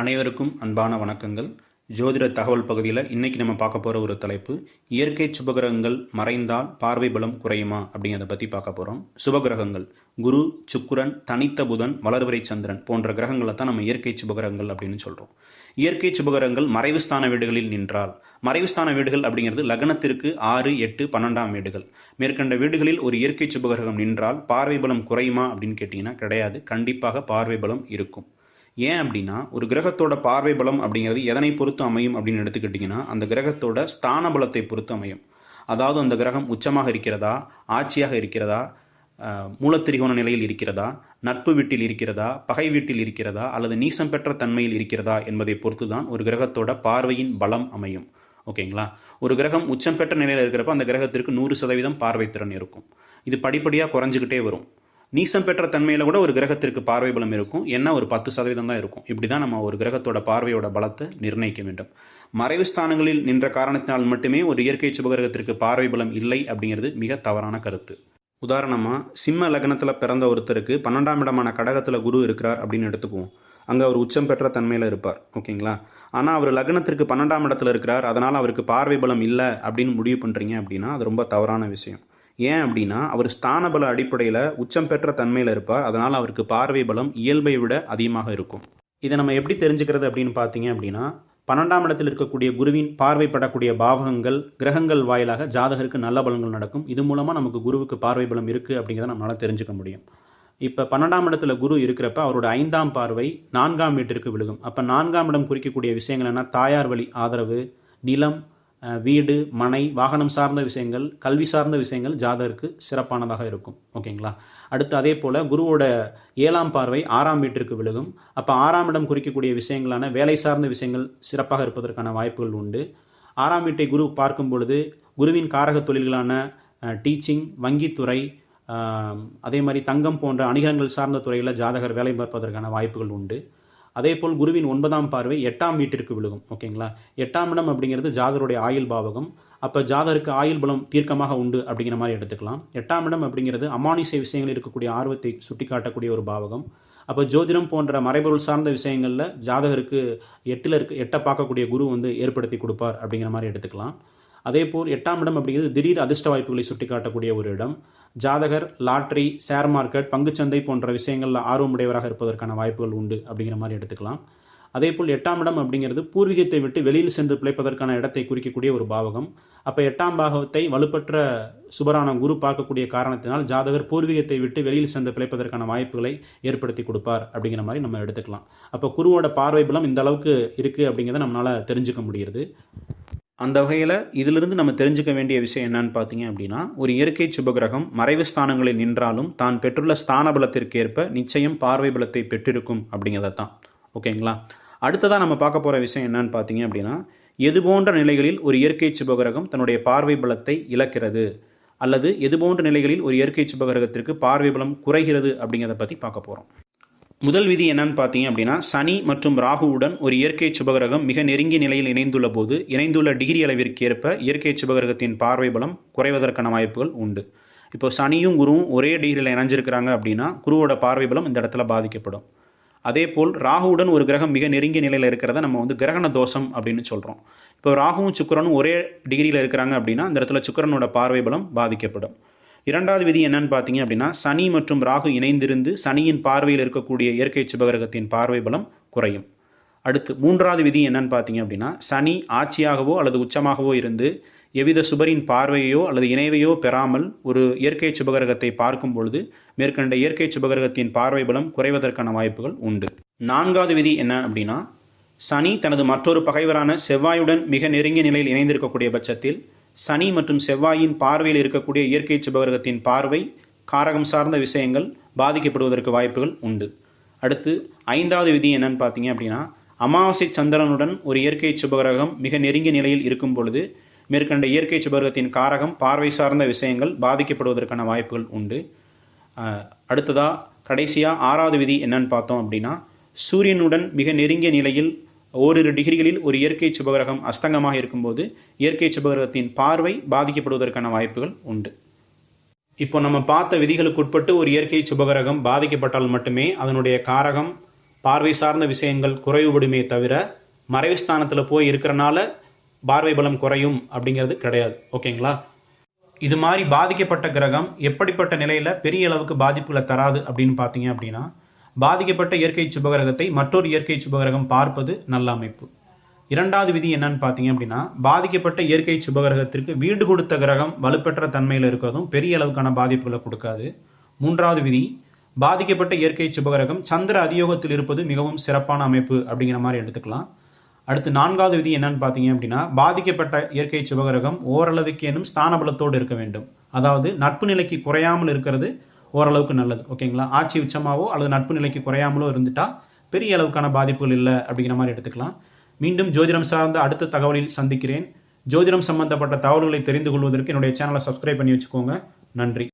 அனைவருக்கும் அன்பான வணக்கங்கள். ஜோதிட தகவல் பகுதியில் இன்றைக்கி நம்ம பார்க்க போகிற ஒரு தலைப்பு இயற்கை சுபகிரகங்கள் மறைந்தால் பார்வை பலம் குறையுமா அப்படிங்கிறத பற்றி பார்க்க போகிறோம் சுபகிரகங்கள் குரு சுக்குரன் தனித்த புதன் வளர்வரை சந்திரன் போன்ற கிரகங்களை தான் நம்ம இயற்கை சுபகிரகங்கள் அப்படின்னு சொல்கிறோம் இயற்கை சுபகிரகங்கள் மறைவுஸ்தான வீடுகளில் நின்றால் மறைவுஸ்தான வீடுகள் அப்படிங்கிறது லக்னத்திற்கு ஆறு எட்டு பன்னெண்டாம் வீடுகள். மேற்கண்ட வீடுகளில் ஒரு இயற்கை சுபகிரகம் நின்றால் பார்வை பலம் குறையுமா அப்படின்னு கேட்டிங்கன்னா கிடையாது. கண்டிப்பாக பார்வை பலம் இருக்கும். ஏன் அப்படின்னா ஒரு கிரகத்தோட பார்வை பலம் அப்படிங்கிறது எதனை பொறுத்து அமையும் அப்படின்னு எடுத்துக்கிட்டிங்கன்னா அந்த கிரகத்தோட ஸ்தான பலத்தை பொறுத்து அமையும். அதாவது அந்த கிரகம் உச்சமாக இருக்கிறதா ஆட்சியாக இருக்கிறதா மூலத்திரிகோண நிலையில் இருக்கிறதா நட்பு வீட்டில் இருக்கிறதா பகை வீட்டில் இருக்கிறதா அல்லது நீசம் பெற்ற தன்மையில் இருக்கிறதா என்பதை பொறுத்து தான் ஒரு கிரகத்தோட பார்வையின் பலம் அமையும். ஓகேங்களா? ஒரு கிரகம் உச்சம் பெற்ற நிலையில் இருக்கிறப்ப அந்த கிரகத்திற்கு நூறு சதவீதம் பார்வை திறன் இருக்கும். இது படிப்படியாக குறைஞ்சிக்கிட்டே வரும். நீசம் பெற்ற தன்மையில் கூட ஒரு கிரகத்திற்கு பார்வை பலம் இருக்கும். என்ன? ஒரு பத்து சதவீதம் தான் இருக்கும். இப்படி தான் நம்ம ஒரு கிரகத்தோட பார்வையோட பலத்தை நிர்ணயிக்க வேண்டும். மறைவு ஸ்தானங்களில் நின்ற காரணத்தினால் மட்டுமே ஒரு இயற்கை சுபகிரகத்திற்கு பார்வை பலம் இல்லை அப்படிங்கிறது மிக தவறான கருத்து. உதாரணமாக சிம்ம லக்னத்தில் பிறந்த ஒருத்தருக்கு பன்னெண்டாம் இடமான கடகத்தில் குரு இருக்கிறார் அப்படின்னு எடுத்துக்குவோம். அங்கே அவர் உச்சம் பெற்ற தன்மையில் இருப்பார். ஓகேங்களா? ஆனால் அவர் லக்னத்திற்கு பன்னெண்டாம் இடத்துல இருக்கிறார். அதனால் அவருக்கு பார்வை பலம் இல்லை அப்படின்னு முடிவு பண்ணுறீங்க அப்படின்னா அது ரொம்ப தவறான விஷயம். ஏன் அப்படின்னா அவர் ஸ்தானபல அடிப்படையில் உச்சம் பெற்ற தன்மையில் இருப்பார். அதனால் அவருக்கு பார்வை பலம் இயல்பை விட அதிகமாக இருக்கும். இதை நம்ம எப்படி தெரிஞ்சுக்கிறது அப்படின்னு பார்த்தீங்க அப்படின்னா பன்னெண்டாம் இடத்தில் இருக்கக்கூடிய குருவின் பார்வைப்படக்கூடிய பாவகங்கள் கிரகங்கள் வாயிலாக ஜாதகருக்கு நல்ல பலன்கள் நடக்கும். இது மூலமாக நமக்கு குருவுக்கு பார்வை பலம் இருக்குது அப்படிங்கிறத நம்மளால் தெரிஞ்சுக்க முடியும். இப்போ பன்னெண்டாம் இடத்துல குரு இருக்கிறப்ப அவரோட ஐந்தாம் பார்வை நான்காம் வீட்டிற்கு விழுகும். அப்போ நான்காம் இடம் குறிக்கக்கூடிய விஷயங்கள் என்ன? தாயார் வழி ஆதரவு நிலம் வீடு மனை வாகனம் சார்ந்த விஷயங்கள் கல்வி சார்ந்த விஷயங்கள் ஜாதகருக்கு சிறப்பானதாக இருக்கும். ஓகேங்களா? அடுத்து அதே போல் குருவோட ஏழாம் பார்வை ஆறாம் வீட்டிற்கு விழுகும். அப்போ ஆறாம் இடம் குறிக்கக்கூடிய விஷயங்களான வேலை சார்ந்த விஷயங்கள் சிறப்பாக இருப்பதற்கான வாய்ப்புகள் உண்டு. ஆறாம் வீட்டை குரு பார்க்கும் பொழுது குருவின் காரக தொழில்களான டீச்சிங் வங்கித்துறை அதே மாதிரி தங்கம் போன்ற அணிகங்கள் சார்ந்த துறையில் ஜாதகர் வேலை பார்ப்பதற்கான வாய்ப்புகள் உண்டு. அதேபோல் குருவின் ஒன்பதாம் பார்வை எட்டாம் வீட்டிற்கு விழுகும். ஓகேங்களா? எட்டாம் இடம் அப்படிங்கிறது ஜாதருடைய ஆயுள் பாவகம். அப்போ ஜாதருக்கு ஆயுள் பலம் தீர்க்கமாக உண்டு அப்படிங்கிற மாதிரி எடுத்துக்கலாம். எட்டாம் இடம் அப்படிங்கிறது அமானுஷ விஷயங்களில் இருக்கக்கூடிய ஆர்வத்தை சுட்டிக்காட்டக்கூடிய ஒரு பாவகம். அப்போ ஜோதிடம் போன்ற மறைபொருள் சார்ந்த விஷயங்களில் ஜாதகருக்கு எட்டில் இருக்க எட்டை பார்க்கக்கூடிய குரு வந்து ஏற்படுத்தி கொடுப்பார் அப்படிங்கிற மாதிரி எடுத்துக்கலாம். அதேபோல் எட்டாம் இடம் அப்படிங்கிறது திடீர் அதிர்ஷ்ட வாய்ப்புகளை சுட்டிக்காட்டக்கூடிய ஒரு இடம். ஜாதகர் லாட்ரி ஷேர் மார்க்கெட் பங்குச்சந்தை போன்ற விஷயங்களில் ஆர்வமுடையவராக இருப்பதற்கான வாய்ப்புகள் உண்டு அப்படிங்கிற மாதிரி எடுத்துக்கலாம். அதேபோல் எட்டாம் இடம் அப்படிங்கிறது பூர்வீகத்தை விட்டு வெளியில் சென்று பிழைப்பதற்கான இடத்தை குறிக்கக்கூடிய ஒரு பாவகம். அப்போ எட்டாம் பாகத்தை வலுப்பற்ற சுபரான குரு பார்க்கக்கூடிய காரணத்தினால் ஜாதகர் பூர்வீகத்தை விட்டு வெளியில் சென்று பிழைப்பதற்கான வாய்ப்புகளை ஏற்படுத்தி கொடுப்பார் அப்படிங்கிற மாதிரி நம்ம எடுத்துக்கலாம். அப்போ குருவோட பார்வை பலம் இந்த அளவுக்கு இருக்குது அப்படிங்கிறத நம்மளால் தெரிஞ்சுக்க முடிகிறது. அந்த வகையில் இதிலிருந்து நம்ம தெரிஞ்சுக்க வேண்டிய விஷயம் என்னன்னு பார்த்தீங்க அப்படின்னா ஒரு இயற்கை சுபகிரகம் மறைவு ஸ்தானங்களில் நின்றாலும் தான் பெற்றுள்ள ஸ்தான பலத்திற்கேற்ப நிச்சயம் பார்வை பலத்தை பெற்றிருக்கும் அப்படிங்கிறத தான். ஓகேங்களா? அடுத்ததாக நம்ம பார்க்க போகிற விஷயம் என்னன்னு பார்த்தீங்க அப்படின்னா எது போன்ற நிலைகளில் ஒரு இயற்கை சுபகிரகம் தன்னுடைய பார்வை பலத்தை இழக்கிறது? அல்லது எது போன்ற நிலைகளில் ஒரு இயற்கை சுபகிரகத்திற்கு பார்வை பலம் குறைகிறது அப்படிங்கிறத பற்றி பார்க்க போகிறோம் முதல் விதி என்னன்னு பார்த்தீங்க அப்படின்னா சனி மற்றும் ராகுவுடன் ஒரு இயற்கை சுபகிரகம் மிக நெருங்கிய நிலையில் இணைந்துள்ள போது இணைந்துள்ள டிகிரி அளவிற்கு ஏற்ப இயற்கை சுபகிரகத்தின் பார்வை பலம் குறைவதற்கான வாய்ப்புகள் உண்டு. இப்போ சனியும் குருவும் ஒரே டிகிரியில் இணைஞ்சிருக்கிறாங்க அப்படின்னா குருவோட பார்வை பலம் இந்த இடத்துல பாதிக்கப்படும். அதே போல் ராகுவுடன் ஒரு கிரகம் மிக நெருங்கிய நிலையில் இருக்கிறத நம்ம வந்து கிரகண தோஷம் அப்படின்னு சொல்கிறோம் இப்போ ராகுவும் சுக்கரனும் ஒரே டிகிரியில் இருக்கிறாங்க அப்படின்னா அந்த இடத்துல சுக்கரனோட பார்வை பலம் பாதிக்கப்படும். இரண்டாவது விதி என்னன்னு பார்த்தீங்க அப்படின்னா சனி மற்றும் ராகு இணைந்திருந்து சனியின் பார்வையில் இருக்கக்கூடிய இயற்கை சுபகிரகத்தின் பார்வை பலம் குறையும். அடுத்து மூன்றாவது விதி என்னன்னு பார்த்தீங்க அப்படின்னா சனி ஆட்சியாகவோ அல்லது உச்சமாகவோ இருந்து எவ்வித சுபரின் பார்வையோ அல்லது இணைவையோ பெறாமல் ஒரு இயற்கை சுபகிரகத்தை பார்க்கும் பொழுது மேற்கண்ட இயற்கை சுபகிரகத்தின் பார்வை பலம் குறைவதற்கான வாய்ப்புகள் உண்டு. நான்காவது விதி என்ன அப்படின்னா சனி தனது மற்றொரு பகைவரான செவ்வாயுடன் மிக நெருங்கிய நிலையில் இணைந்திருக்கக்கூடிய பட்சத்தில் சனி மற்றும் செவ்வாயின் பார்வையில் இருக்கக்கூடிய இயற்கை சுபகிரகத்தின் பார்வை காரகம் சார்ந்த விஷயங்கள் பாதிக்கப்படுவதற்கு வாய்ப்புகள் உண்டு. அடுத்து ஐந்தாவது விதி என்னன்னு பார்த்தீங்க அப்படின்னா அமாவாசை சந்திரனுடன் ஒரு இயற்கை சுபகிரகம் மிக நெருங்கிய நிலையில் இருக்கும் பொழுது மேற்கண்ட இயற்கை சுபகிரகத்தின் காரகம் பார்வை சார்ந்த விஷயங்கள் பாதிக்கப்படுவதற்கான வாய்ப்புகள் உண்டு. அடுத்ததாக கடைசியாக ஆறாவது விதி என்னன்னு பார்த்தோம் அப்படின்னா சூரியனுடன் மிக நெருங்கிய நிலையில் ஓரிரு டிகிரிகளில் ஒரு இயற்கை சுபகிரகம் அஸ்தங்கமாக இருக்கும்போது இயற்கை சுபகிரகத்தின் பார்வை பாதிக்கப்படுவதற்கான வாய்ப்புகள் உண்டு. இப்போ நம்ம பார்த்த விதிகளுக்கு உட்பட்டு ஒரு இயற்கை சுபகிரகம் பாதிக்கப்பட்டால் மட்டுமே அதனுடைய காரகம் பார்வை சார்ந்த விஷயங்கள் குறைவுபடுமே தவிர மறைவு ஸ்தானத்தில் போய் இருக்கிறனால பார்வை பலம் குறையும் அப்படிங்கிறது கிடையாது. ஓகேங்களா? இது மாதிரி பாதிக்கப்பட்ட கிரகம் எப்படிப்பட்ட நிலையில் பெரிய அளவுக்கு பாதிப்புகளை தராது அப்படின்னு பார்த்தீங்க அப்படின்னா பாதிக்கப்பட்ட இயற்கை சுபகிரகத்தை மற்றொரு இயற்கை சுபகிரகம் பார்ப்பது நல்ல அமைப்பு. இரண்டாவது விதி என்னன்னு பார்த்தீங்க அப்படின்னா பாதிக்கப்பட்ட இயற்கை சுபகிரகத்திற்கு வீடு கொடுத்த கிரகம் வலுப்பெற்ற தன்மையில் இருக்கிறதும் பெரிய அளவுக்கான பாதிப்புகளை கொடுக்காது. மூன்றாவது விதி பாதிக்கப்பட்ட இயற்கை சுபகிரகம் சந்திர அதியோகத்தில் இருப்பது மிகவும் சிறப்பான அமைப்பு அப்படிங்கிற மாதிரி எடுத்துக்கலாம். அடுத்து நான்காவது விதி என்னன்னு பார்த்தீங்க அப்படின்னா பாதிக்கப்பட்ட இயற்கை சுபகிரகம் ஓரளவுக்கேனும் ஸ்தானபலத்தோடு இருக்க வேண்டும். அதாவது நட்பு நிலைக்கு குறையாமல் இருக்கிறது ஓரளவுக்கு நல்லது ஓகேங்களா? ஆட்சி உச்சமாவோ அல்லது நட்பு நிலைக்கு குறையாமலோ இருந்துட்டா பெரிய அளவுக்கான பாதிப்புகள் இல்லை அப்படிங்கிற மாதிரி எடுத்துக்கலாம். மீண்டும் ஜோதிடம் சார்ந்த அடுத்த தகவலில் சந்திக்கிறேன். ஜோதிடம் சம்பந்தப்பட்ட தகவல்களை தெரிந்து கொள்வதற்கு என்னுடைய சேனலை சப்ஸ்கிரைப் பண்ணி வச்சுக்கோங்க. நன்றி.